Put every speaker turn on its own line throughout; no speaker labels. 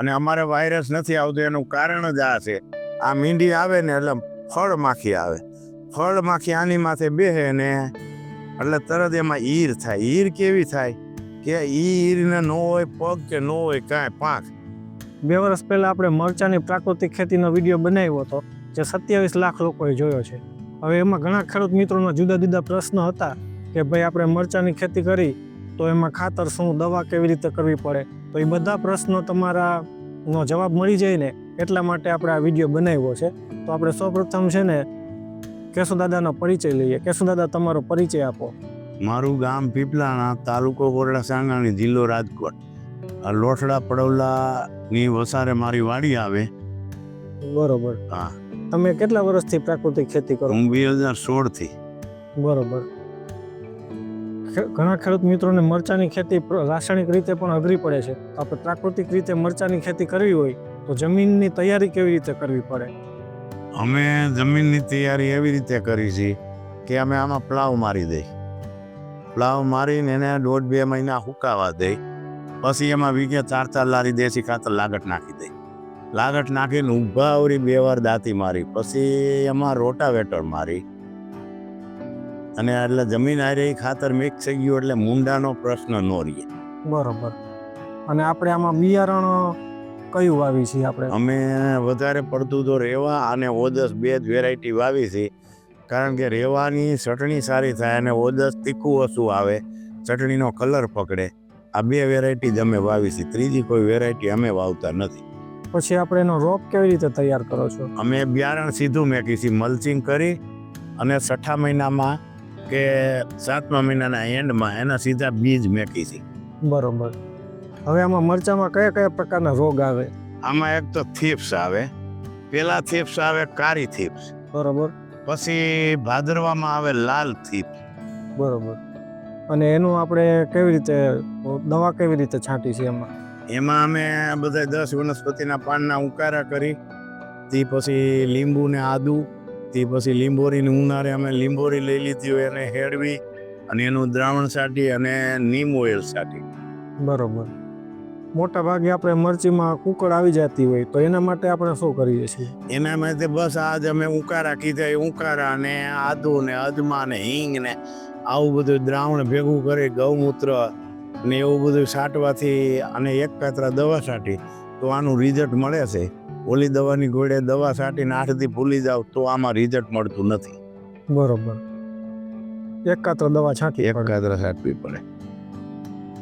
અને અમારે વાયરસ નથી આવતો, એનું કારણ જ આ છે. આ મીંડી આવે ને એટલે ફળ માખી આવે. ફળ માખી આની માથે બેહે ને, એટલે તરત એમાં ઈર થાય. ઈર કેવી થાય? કે ઈરને ન હોય, પગ કે ન હોય, કાંઈ પાંખ.
બે વર્ષ પહેલાં આપણે મરચાની પ્રાકૃતિક ખેતીનો વીડિયો બનાવ્યો હતો, જે સત્યાવીસ લાખ લોકોએ જોયો છે. હવે એમાં ઘણા ખેડૂત મિત્રોના જુદા જુદા પ્રશ્નો હતા કે ભાઈ આપણે મરચાની ખેતી કરી તો એમાં ખાતર શું દવા કેવી રીતે કરવી પડે? તો એ બધા પ્રશ્નો તમારા નો જવાબ મળી જાય ને એટલા માટે આપણે આ વીડિયો બનાવ્યો છે. તો આપણે સૌપ્રથમ છે ને કેશુદાદાનો પરિચય લઈએ. કેશુદાદા તમારો પરિચય આપો.
મારું ગામ પીપલાણા તાલુકો કોરડા સાંગાણી જિલ્લો રાજકોટ. આ લોઠડા પડવલાની વસારે મારી વાડી આવે.
બરોબર.
હા.
તમે કેટલા વર્ષથી પ્રાકૃતિક ખેતી કરો?
હું બે હજાર સોળથી.
બરોબર. ઘણા ખેડૂત મિત્રોને મરચાની ખેતી રાસાયણિક રીતે પણ અઘરી પડે છે. તો આપણે પ્રાકૃતિક રીતે મરચાની ખેતી કરવી હોય, તો જમીનની તૈયારી કેવી રીતે કરવી પડે?
અમે જમીનની તૈયારી એવી રીતે કરી છે કે અમે આમાં પ્લાવ મારી દઈ. પ્લાવ મારીને એને દોઢ બે મહિના હુકાવા દઈ. પછી એમાં વીઘે ચાર ચાર લારી દેશી ખાતર લાગટ નાખી દઈ. લાગટ નાખીને ઊભા આવરી બે વાર દાંતી મારી. પછી એમાં રોટાવેટર મારી. અને એટલે જમીન આરે રહી ખાતર મિક્સ થઈ ગયું એટલે મુંડાનો પ્રશ્ન ન રહે.
બરોબર. અને આપણે આમાં બિયારણ કયું વાવી છીએ આપણે?
અમે વધારે પડતું તો રેવા અને ઓદસ બે જ વેરાયટી વાવી છે. કારણ કે રેવાની ચટણી સારી થાય અને ઓદસ તીખું ઓછું આવે ચટણીનો કલર પકડે. આ બે વેરાયટી જ અમે વાવી છે ત્રીજી કોઈ વેરાયટી અમે વાવતા નથી.
પછી આપણે એનો રોપ કેવી રીતે તૈયાર કરો છો?
અમે બિયારણ સીધું મેકી છે મલ્ચિંગ કરી અને છઠ્ઠા મહિનામાં કે સાતમા મહિનાના એન્ડમાં એના સીધા બીજ મેકી છે.
બરોબર. હવે આમાં મરચામાં કયા કયા પ્રકારના રોગ આવે?
આમાં એક તો થીપ્સ આવે પેલા થીપ્સ આવે કારી થીપ્સ.
બરોબર.
પછી ભાદરવામાં આવે લાલ થીપ
બરોબર. અને એનું આપણે કેવી રીતે દવા કેવી રીતે છાંટી છે એમાં?
એમાં અમે બધા દસ વનસ્પતિના પાનના ઉકારા કરી તે પછી લીંબુ ને આદુ તે પછી લીંબોરીની ઉનાળે અમે લીંબોરી લઈ લીધી હોય એને હેડવી અને એનું દ્રાવણ છાંટી અને નીમ ઓઇલ છાંટી
બરોબર. મોટા ભાગે આપણે મરચીમાં કુકળ આવી જતી હોય તો એના માટે આપણે શું કરીએ છીએ?
એના માટે બસ આજ અમે ઉકારા કીધા ઉકારા ને આદુ ને અજમા ને હિંગ ને આવું બધું દ્રાવણ ભેગું કરી ગૌમૂત્ર ને એવું બધું છાંટવાથી અને એક કાતરા દવા છાંટી તો આનું રિઝલ્ટ મળે છે. ઓલી દવાની ગોળે દવા છાંટીને આઠથી ભૂલી જાવ તો આમાં રિઝલ્ટ મળતું નથી.
બરોબર. એકાત્ર દવા છાંટી
એક
પડે.
છાંટવી પડે.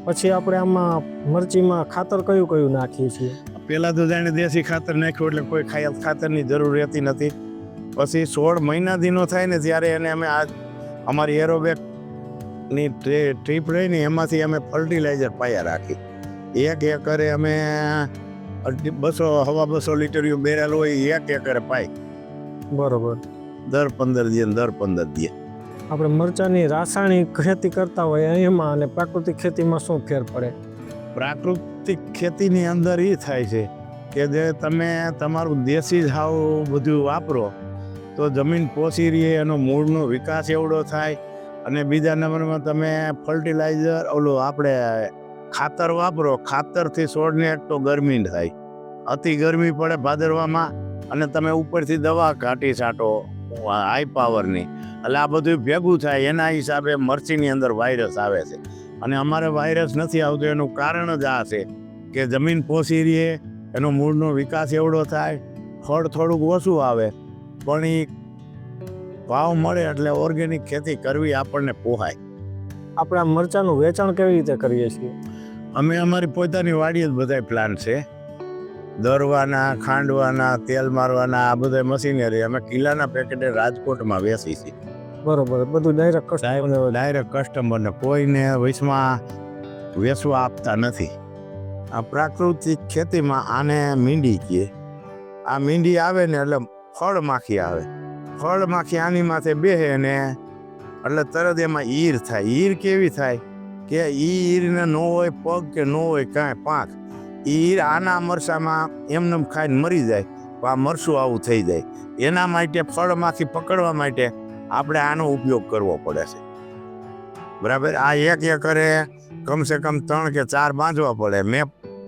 પછી આપણે આમાં મરચીમાં ખાતર કયું કયું નાખીએ છીએ?
પહેલાં તો જાણે દેશી ખાતર નાખ્યું એટલે કોઈ ખાયલ ખાતરની જરૂર રહેતી નથી. પછી સોળ મહિના દીનો થાય ને ત્યારે એને અમે આ અમારી એરોબેકની ટ્રીપ રહી ને એમાંથી અમે ફર્ટિલાઇઝર પાયા રાખી. એક એકરે અમે અઢી- બસો હવા બસો લીટર બેરેલ હોય એક એકરે પાય.
બરોબર.
દર પંદર દિવસ દર પંદર દિવસ
આપણે મરચાની રાસાયણિક ખેતી કરતા હોય એમાં અને પ્રાકૃતિક ખેતીમાં શું ફેર પડે?
પ્રાકૃતિક ખેતીની અંદર એ થાય છે કે જે તમે તમારું દેશી જ હાવ બધું વાપરો તો જમીન પોસી રહી એનો મૂળનો વિકાસ એવડો થાય અને બીજા નંબરમાં તમે ફર્ટિલાઇઝર ઓલું આપણે ખાતર વાપરો, ખાતરથી છોડને એક તો ગરમી થાય. અતિ ગરમી પડે ભાદરવામાં અને તમે ઉપરથી દવા કાઢી છાંટો હાઈ પાવરની એટલે આ બધું ભેગું થાય, એના હિસાબે મરચીની અંદર વાયરસ આવે છે. અને અમારે વાયરસ નથી આવતો, એનું કારણ જ આ છે કે જમીન પોસી રહીએ, એનો મૂળનો વિકાસ એવડો થાય, ફળ થોડુંક ઓછું આવે, પણ એ ભાવ મળે એટલે ઓર્ગેનિક ખેતી કરવી આપણને પોહાય.
આપણે આ મરચાંનું વેચાણ કેવી રીતે કરીએ છીએ?
અમે અમારી પોતાની વાડીએ જ બધા પ્લાન છે. દરવાના ખાંડવાના તેલ મારવાના આ બધા મશીનરી અમે કિલ્લાના પેકેટે રાજકોટમાં વેચી છીએ.
બરોબર બધું ડાયરેક્ટ
ડાયરેક્ટ કસ્ટમરને કોઈને વચમાં વેચવા આપતા નથી. આ પ્રાકૃતિક ખેતીમાં આને મીંડી કહે આ મીંડી આવે ને એટલે ફળ માખી આવે. ફળ માખી આની માથે બેહે ને એટલે તરત એમાં ઈર થાય. ઈર કેવી થાય? કે ઈરને ન હોય, પગ કે ન હોય, કાંઈ પાંખ. ઈર આના મરસામાં એમને ખાઈને મરી જાય આ મરસું આવું થઈ જાય. એના માટે, ફળમાંથી પકડવા માટે આપણે આનો ઉપયોગ કરવો પડે છે. બરાબર? આ એક એકરે કમસે કમ ત્રણ કે ચાર બાંધવા પડે. મેં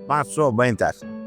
પાંચસો બાંધ્યા છે.